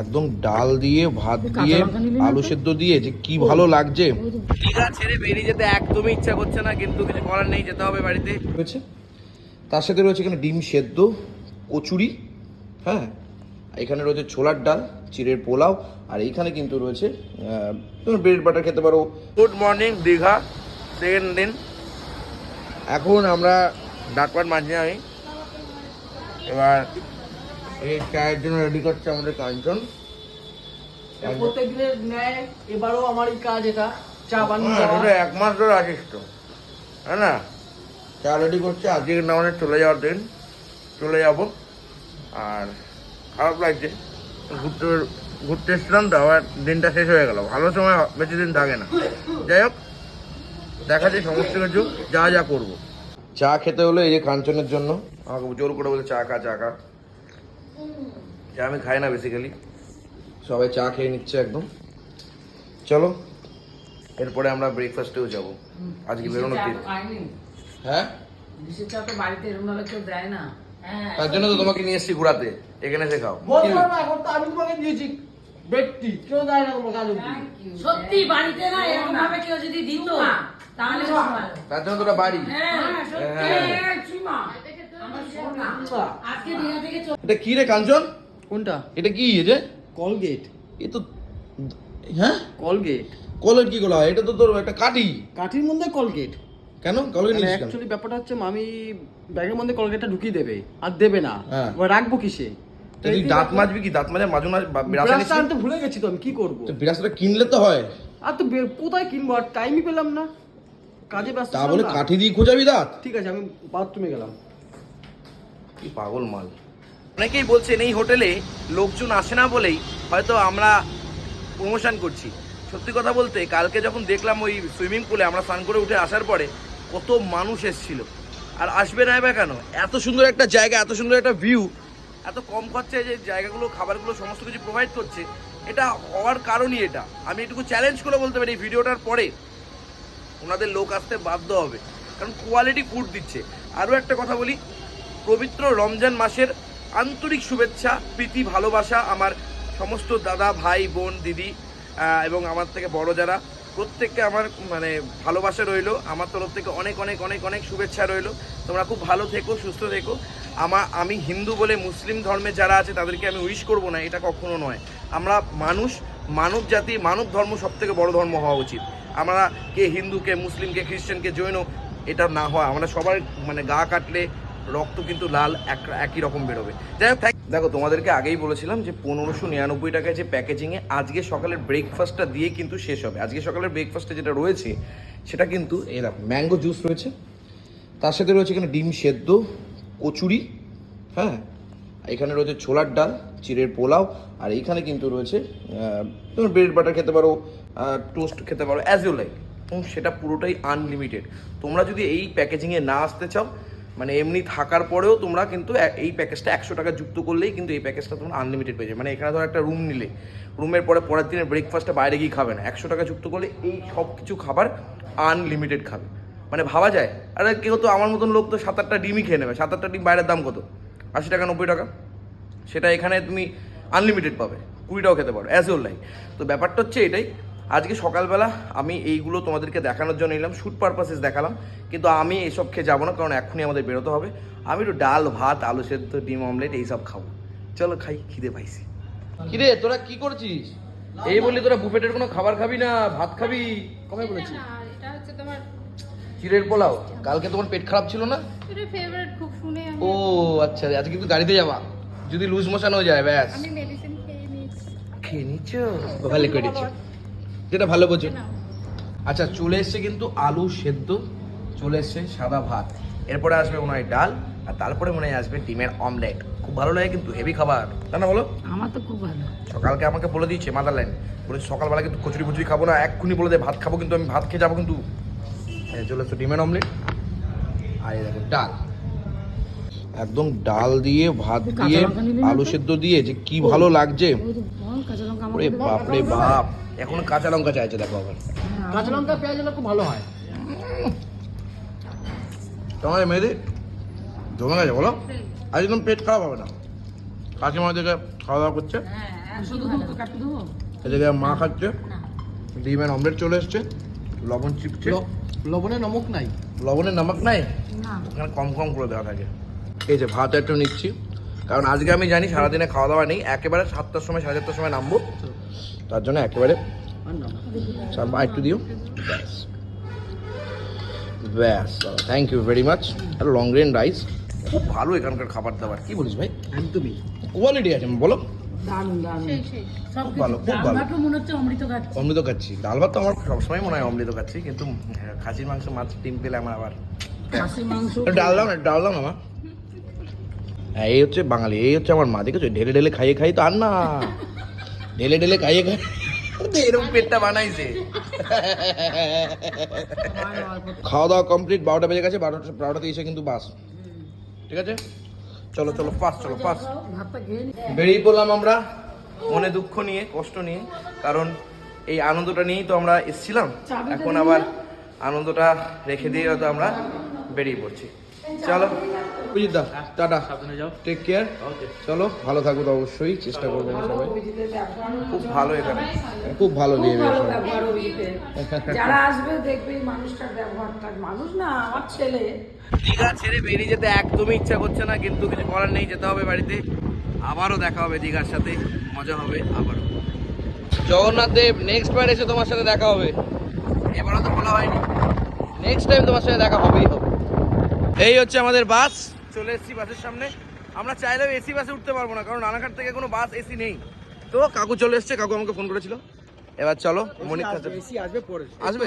একদম ডাল দিয়ে ভাত দিয়ে আলু সেদ্ধ দিয়ে যে কি ভালো লাগছে। দীঘা ছেড়ে বেরিয়ে যেতে একদমই ইচ্ছা করছে না কিন্তু কিছু করার নেই যেতে হবে বাড়িতে। রয়েছে। তার সাথে রয়েছে এখানে ডিম সেদ্ধ কচুরি হ্যাঁ? এখানে রয়েছে ছোলার ডাল চিড়ের পোলাও আর এইখানে কিন্তু রয়েছে তুমি ব্রেড বাটার খেতে পারো। গুড মর্নিং দীঘা সেকেন্ড দিন। এখন আমরা ডাকপাট মাঝে আমি এবার এই চায়ের জন্য রেডি করছে আমাদের কাঞ্চন। প্রত্যেকদিনের ন্যায় এবারও আমারই কাজ এটা চা বানিয়ে হ্যাঁ। এক মাস ধরে আছিস তো হ্যাঁ না? চা রেডি করছে আজকে না আমাদের চলে যাওয়ার দিন। চলে যাব। আর খারাপ লাগছে। ঘুরতে ঘুরতে এসছিলাম তো আবার দিনটা শেষ হয়ে গেল। ভালো সময় বেশি দিন থাকে না। যাই হোক দেখা যায় সমস্ত কিছু যা যা করব। চা খেতে হলো এই যে কাঞ্চনের জন্য। আমাকে জোর করে বলছে চা খা চা খা। যা আমি খাই না বেসিক্যালি সবাই চা খেয়ে নিচ্ছে একদম। চলো এরপরে আমরা ব্রেকফাস্টেও যাব। আজকে বেরোনোর দিন। হ্যাঁ? চা তো বাড়িতে এরকম নাহলে কেউ দেয় না। হ্যাঁ তার জন্য তো তোমাকে নিয়ে এসেছি ঘোরাতে এখানে এসে খাও। আমি তোমাকে দিয়েছি। ব্যক্তি কেউ দেয় না তোমাকে আলু সত্যি বাড়িতে না এরকম ভাবে কেউ যদি দিত তাহলে তার জন্য তোরা বাড়ি। হ্যাঁ হ্যাঁ। এটা কি রে কাঞ্চন? কোনটা? এটা কি এই যে কলগেট। এ তো হ্যাঁ? কলগেট। কলের কি কলা এটা তো তোর একটা কাটি কাঠির মধ্যে কলগেট। কেন? নিস অ্যাকচুয়ালি ব্যাপারটা হচ্ছে মামি ব্যাগের মধ্যে কলগেটটা ঢুকিয়ে দেবে আর দেবে না। হ্যাঁ। এবার রাখব কিসে? তুই দাঁত মাজবি কি? দাঁত মাজা মাজু না ব্রাশে ব্রাশটা? আনতে ভুলে গেছি তো আমি কি করব? তো বিরাসটা কিনলে তো হয়। আর তো কোথায় কিনবো? আর টাইমই পেলাম না। কাজে ব্যস্ত তা বলে কাঠি দিয়ে খোঁজাবি দাঁত? ঠিক আছে আমি বাথরুমে গেলাম। কি পাগল মাল? অনেকেই বলছেন এই হোটেলে লোকজন আসে না বলেই হয়তো আমরা প্রমোশন করছি। সত্যি কথা বলতে, কালকে যখন দেখলাম ওই সুইমিং পুলে আমরা স্নান করে উঠে আসার পরে কত মানুষ এসেছিল। আর আসবে না এবার কেন? এত সুন্দর একটা জায়গা, এত সুন্দর একটা ভিউ এত কম খরচায় যে জায়গাগুলো, খাবারগুলো, সমস্ত কিছু প্রোভাইড করছে, এটা হওয়ার কারণই এটা। আমি এটুকু চ্যালেঞ্জ করে বলতে পারি এই ভিডিওটার পরে ওনাদের লোক আসতে বাধ্য হবে। কারণ কোয়ালিটি ফুড দিচ্ছে। আরও একটা কথা বলি পবিত্র রমজান মাসের আন্তরিক শুভেচ্ছা, প্রীতি, ভালোবাসা আমার সমস্ত দাদা, ভাই, বোন, দিদি এবং আমার থেকে বড় যারা। প্রত্যেককে আমার মানে ভালোবাসা রইল। আমার তরফ থেকে অনেক অনেক অনেক অনেক শুভেচ্ছা রইল। তোমরা খুব ভালো থেকো, সুস্থ থেকো। আমা, আমি হিন্দু বলে মুসলিম ধর্মে যারা আছে, তাদেরকে আমি উইশ করব না, এটা কখনো নয়। আমরা মানুষ, মানব জাতি, মানব ধর্ম সব থেকে বড় ধর্ম হওয়া উচিত। আমরা কে হিন্দু, কে মুসলিম, কে খ্রিস্টান, কে জৈন, এটা না হয় আমরা সবার মানে গা কাটলে রক্ত কিন্তু লাল এক একই রকম বেরোবে। যাই হোক দেখো, তোমাদেরকে আগেই বলেছিলাম যে পনেরোশো নিরানব্বই টাকায় যে প্যাকেজিংয়ে আজকে সকালের ব্রেকফাস্টটা দিয়ে কিন্তু শেষ হবে। আজকে সকালের ব্রেকফাস্টে যেটা রয়েছে, সেটা কিন্তু এই দেখো ম্যাঙ্গো জুস রয়েছে। তার সাথে রয়েছে এখানে ডিম সেদ্ধ, কচুরি হ্যাঁ? এখানে রয়েছে ছোলার ডাল, চিড়ের পোলাও, আর এইখানে কিন্তু রয়েছে তুমি ব্রেড বাটার খেতে পারো টোস্ট খেতে পারো অ্যাজ ইউ লাইক সেটা পুরোটাই আনলিমিটেড তোমরা যদি এই প্যাকেজিংয়ে না আসতে চাও মানে এমনি থাকার পরেও তোমরা কিন্তু এই প্যাকেজটা একশো টাকা যুক্ত করলেই কিন্তু এই প্যাকেজটা তোমরা আনলিমিটেড পেয়ে যাবে। মানে এখানে ধরো একটা রুম নিলে। রুমের পরে পরের দিনের ব্রেকফাস্টটা বাইরে গিয়ে খাবে না। একশো টাকা যুক্ত করলে এই সব কিছু খাবার আনলিমিটেড খাবে। মানে ভাবা যায়, আরে কেউ তো আমার মতন লোক তো সাত আটটা ডিমই খেয়ে নেবে। সাত আটটা ডিম বাইরের দাম কত? আশি টাকা, নব্বই টাকা? সেটা এখানে তুমি আনলিমিটেড পাবে। কুড়িটাও খেতে পারো অ্যাজ ইউর লাইক তো ব্যাপারটা হচ্ছে এটাই আজকে সকালবেলা আমি এইগুলো তোমাদেরকে দেখানোর জন্য এলাম। শ্যুট পারপাসেস দেখালাম। কিন্তু আমি এসব খেয়ে যাব না কারণ এখনই আমাদের বেরোতে হবে। আমি একটু ডাল ভাত আলু সেদ্ধ ডিম অমলেট এইসব খাব। চলো খাই খিদে পাইছি। খিদে তোরা কি করছিস? এই বললি তোরা বুফেটের কোনো খাবার খাবি না ভাত খাবি? কমে বলেছি? এটা হচ্ছে চিড়ের পোলাও। কালকে তোমার পেট খারাপ ছিল না? এটা ফেভারিট খুব শুনে আমি। ও আচ্ছা আজকে কিন্তু গাড়িতে যাবা। যদি লুজ মোশন হয়ে যায় ব্যাস। খেয়ে নিচ্ছ। ভালো করে দিচ্ছ। যেটা ভালো বোঝো। আচ্ছা চলে এসছে কিন্তু আলু সেদ্ধ চলে এসছে সাদা ভাত। এরপরে আসবে মনে হয় ডাল আর তারপরে মনে হয় আসবে ডিমের অমলেট। খুব ভালো লাগে কিন্তু হেভি খাবার। তাই না বলো? আমার তো খুব ভালো। সকালকে আমাকে বলে দিয়েছে মাদার লাইন বলেছে সকালবেলা কিন্তু কচুরি কচুরি খাব না এক্ষুনি বলে দেয় ভাত খাব কিন্তু আমি ভাত খেয়ে যাব কিন্তু। চলে এসছে ডিমের অমলেট। আর এই দেখো ডাল। একদম ডাল দিয়ে ভাত দিয়ে আলু সেদ্ধ দিয়ে যে কি ভালো লাগছে। ওরে বাপ রে বাপ। এখন কাঁচা লঙ্কা চাইছে দেখো আবার। কাঁচা লঙ্কা পেঁয়াজ খুব ভালো হয়। তোমার মেয়েদের? জমে গেছে বলো। আজ একদম পেট খারাপ হবে না। কাকিমা থেকে খাওয়া দাওয়া করছে। হ্যাঁ এদিকে মা খাচ্ছে। ডিমের অমলেট চলে এসছে। লবণ চিপছে। লবণে নমক নাই। লবণের নামক নাই? ওখানে কম কম করে দেওয়া থাকে। এই যে ভাত একটু নিচ্ছি। কারণ আজকে আমি জানি সারাদিনে খাওয়া দাওয়া নেই একেবারে সাতটার সময় সাড়ে চারটার সময় নামবো। তার জন্য একেবারে একটু দিও। ব্যাস। ব্যাস থ্যাংক ইউ ভেরি মাচ আর লং গ্রেন রাইস খুব ভালো এখানকার খাবার দাবার। কি বলিস ভাই? একদমই। কোয়ালিটি আছে বলো। মনে অমৃত খাচ্ছি। ডাল ভাত তো আমার সবসময় মনে হয় অমৃত খাচ্ছি কিন্তু হ্যাঁ, খাসির মাংস মাছ ডিম পেলে আমার আবার ডাল দাও না ডাল দাও না মা। হ্যাঁ এই হচ্ছে বাঙালি এই হচ্ছে আমার মা দেখেছ? ঢেলে ঢেলে খাইয়ে খাই তো আর না ঢেলে ঢেলে খাইয়ে খাই তো এরকম পেটটা বানাইছে। খাওয়া দাওয়া কমপ্লিট বারোটা বেজে গেছে বারোটা বারোটাতে এসে কিন্তু বাস। ঠিক আছে? চলো চলো পাস চলো পাস। বেরিয়ে পড়লাম আমরা মনে দুঃখ নিয়ে কষ্ট নিয়ে কারণ এই আনন্দটা নিয়েই তো আমরা এসছিলাম। এখন আবার আনন্দটা রেখে দিয়ে হয়তো আমরা বেরিয়ে পড়ছি। চলো। অভিজিৎ দা টাটা সাবধানে যাও। টেক কেয়ার চলো ভালো থাকব তো অবশ্যই চেষ্টা করব সবাই। খুব ভালো এখানে। খুব ভালো বিহেভিয়ার সবাই। যারা আসবে দেখবে মানুষটার ব্যবহারটা মানুষ না আমার ছেলে। দীঘা ছেড়ে বেরিয়ে যেতে একদমই ইচ্ছা করছে না কিন্তু কিছু করার নেই যেতে হবে বাড়িতে। আবারও দেখা হবে দীঘার সাথে মজা হবে আবারও। জগন্নাথ দেব নেক্সট বার এসে তোমার সাথে দেখা হবে। এবারও তো বলা হয়নি। নেক্সট টাইম তোমার সাথে দেখা হবেই হবে। এই হচ্ছে আমাদের বাস। চলে এসেছি বাসের সামনে। আমরা চাইলেও এসি বাসে উঠতে পারব না কারণ রানাঘাট থেকে কোনো বাস এসি নেই। তো কাকু চলে এসছে কাকু আমাকে ফোন করেছিল। এবার চলো মনিক এসি আসবে পরে। আসবে?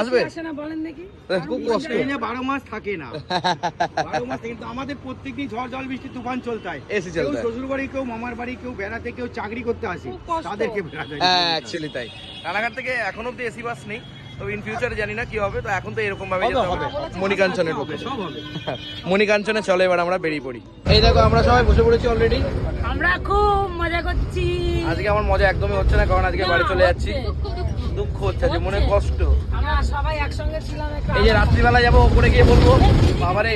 আসবে। বলেন দেখি। খুব কষ্ট। এই যে বারো মাস থাকে না। মাস কিন্তু আমাদের প্রত্যেকদিন ঝড় জল বৃষ্টি তুফান চলতে হয়। চলতে হয়। শ্বশুর বাড়ি কেউ মামার বাড়ি কেউ বেড়াতে কেউ চাকরি করতে আসে। তাদেরকে বেড়াতে হ্যাঁ অ্যাকচুয়ালি তাই। রানাঘাট থেকে এখন অব্দি এসি বাস নেই। তবে ইন ফিউচারে জানি না কি হবে তো এখন তো এরকম ভাবে হবে যেতে হবে। মণিকাঞ্চনের পক্ষে। সব হবে। মণিকাঞ্চনে চলো এবার আমরা বেরিয়ে পড়ি। এই দেখো আমরা সবাই বসে পড়েছি অলরেডি আমরা খুব মজা করছি। আজকে আমার মজা একদমই হচ্ছে না কারণ আজকে বাড়ি চলে যাচ্ছি। দুঃখ হচ্ছে যে মনে কষ্ট। আমরা সবাই একসঙ্গে ছিলাম এই যে রাত্রিবেলা যাব ওপরে গিয়ে বলব। বাবারে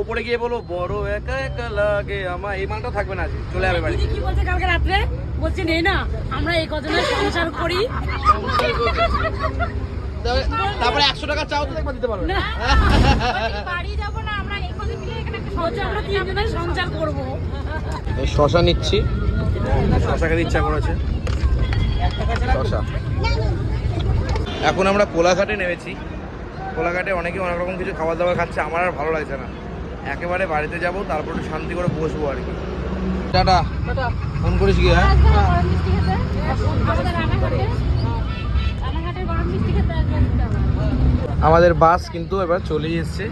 ওপরে গিয়ে বলব বড় একা একা লাগে আমার এই মালটা থাকবে না আজকে চলে যাবে বাড়ি। কি বলছে কালকে রাত্রে? বলছে নেই না আমরা এই কজনের সংসার করি। তারপরে একশো টাকা চাও তো একবার দিতে পারবে। না বাড়ি যাব না আমরা এখানে মিলে এখানে একটা বলছে আমরা তিনজনের সংসার করব। শশা নিচ্ছি। শশা খেতে ইচ্ছা করেছে। শশা। এখন আমরা কোলাঘাটে নেমেছি। কোলাঘাটে অনেকে অনেক রকম কিছু খাবার দাবার খাচ্ছে আমার আর ভালো লাগছে না। একেবারে বাড়িতে যাব তারপর একটু শান্তি করে বসবো আর কি। টাটা। ফোন করিস কি হ্যাঁ? আমাদের বাস কিন্তু এবার চলেই এসছে।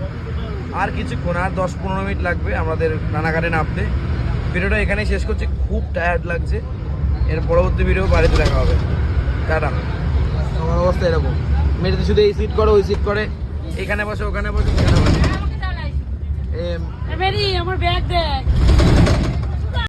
আর কিছুক্ষণ আর দশ পনেরো মিনিট লাগবে আমাদের রানাঘাটে নামতে। ভিডিওটা এখানেই শেষ করছি খুব টায়ার্ড লাগছে। এর পরবর্তী ভিডিও বাড়িতে দেখা হবে। টাটা। আমার অবস্থা এরকম। মেয়েটা শুধু এই সিট করে ওই সিট করে। এখানে বসে ওখানে বসে ওখানে বসে। আমার ব্যাগ দেখ।